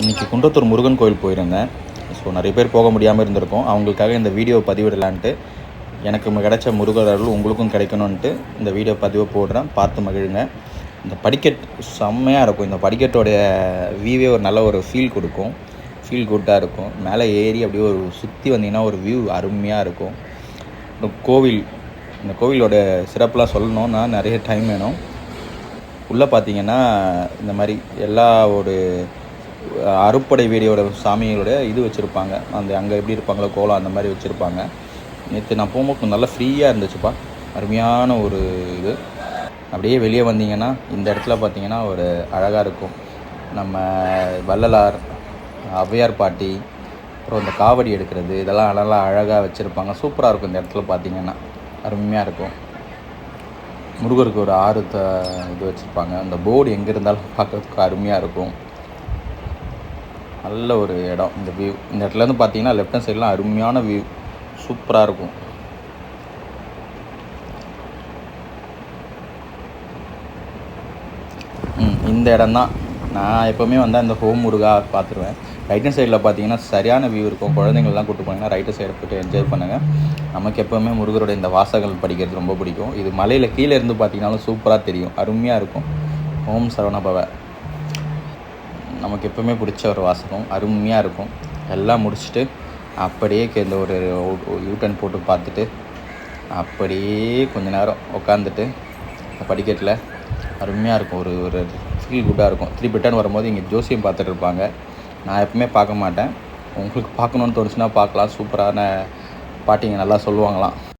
இன்றைக்கி குன்றத்தூர் முருகன் கோயில் போயிருந்தேன். ஸோ நிறைய பேர் போக முடியாமல் இருந்திருக்கோம். அவங்களுக்காக இந்த வீடியோ பதிவிடலான்ட்டு எனக்கு கிடைச்ச முருகர் அருள் உங்களுக்கும் கிடைக்கணுன்ட்டு இந்த வீடியோ பதிவை போடுறேன். பார்த்து மகிழுங்க. இந்த படிக்கட் செம்மையாக இருக்கும். இந்த படிக்கட்டோடைய வியூவே ஒரு நல்ல ஒரு ஃபீல் கொடுக்கும். ஃபீல் குட்டாக இருக்கும். மேலே ஏறி அப்படியே ஒரு சுற்றி வந்தீங்கன்னா ஒரு வியூ அருமையாக இருக்கும். இந்த கோவில் இந்த கோவிலோட சிறப்பெலாம் சொல்லணும்னா நிறைய டைம் வேணும். உள்ளே பார்த்தீங்கன்னா இந்த மாதிரி எல்லா ஒரு அறுப்படை வீடியோட சாமிகளோட இது வச்சுருப்பாங்க. அந்த அங்கே எப்படி இருப்பாங்களோ கோலம் அந்த மாதிரி வச்சுருப்பாங்க. நேற்று நான் போகும்போது நல்லா ஃப்ரீயாக இருந்துச்சுப்பா. அருமையான ஒரு இது. அப்படியே வெளியே வந்தீங்கன்னா இந்த இடத்துல பார்த்தீங்கன்னா ஒரு அழகாக இருக்கும். நம்ம வள்ளலார் ஔவையார் பாட்டி அப்புறம் இந்த காவடி எடுக்கிறது இதெல்லாம் நல்லா அழகாக வச்சுருப்பாங்க. சூப்பராக இருக்கும் இந்த இடத்துல பார்த்தீங்கன்னா. அருமையாக இருக்கும். முருகருக்கு ஒரு ஆறு த இது வச்சுருப்பாங்க. அந்த போர்டு எங்கே இருந்தாலும் பார்க்கறதுக்கு அருமையாக இருக்கும். நல்ல ஒரு இடம். இந்த வியூ இந்த இடத்துலேருந்து பார்த்தீங்கன்னா லெஃப்ட் ஹேண்ட் சைட்லாம் அருமையான வியூ சூப்பராக இருக்கும். ம் இந்த இடம்தான் நான் எப்போவுமே வந்தால் இந்த ஹோம் முருகா பார்த்துருவேன். ரைட் ஹேண்ட் சைடில் பார்த்தீங்கன்னா சரியான வியூ இருக்கும். குழந்தைங்கள்லாம் கூட்டு போனீங்கன்னா ரைட் சைடு போய்ட்டு என்ஜாய் பண்ணுங்கள் நமக்கு எப்போவுமே முருகரோட இந்த வாசகங்கள் படிக்கிறது ரொம்ப பிடிக்கும். இது மலையில் கீழே இருந்து பார்த்தீங்கன்னாலும் சூப்பராக தெரியும். அருமையாக இருக்கும். ஓம் சரவணபவ நமக்கு எப்பவுமே பிடிச்ச ஒரு வாசகம் அருமையாக இருக்கும். எல்லாம் முடிச்சுட்டு அப்படியே இந்த ஒரு யூட்டன் போட்டு பார்த்துட்டு அப்படியே கொஞ்ச நேரம் உட்காந்துட்டு படிக்கட்டில் அருமையாக இருக்கும். ஒரு ஒரு ஃபீல் குட்டாக இருக்கும். திருப்பி ரிட்டர்ன் வரும்போது இங்கே ஜோசியம் பார்த்துட்டு இருப்பாங்க. நான் எப்பவுமே பார்க்க மாட்டேன். உங்களுக்கு பார்க்கணுன்னு தோணுச்சுன்னா பார்க்கலாம். சூப்பரான பாட்டிங்க நல்லா சொல்லுவாங்களாம்.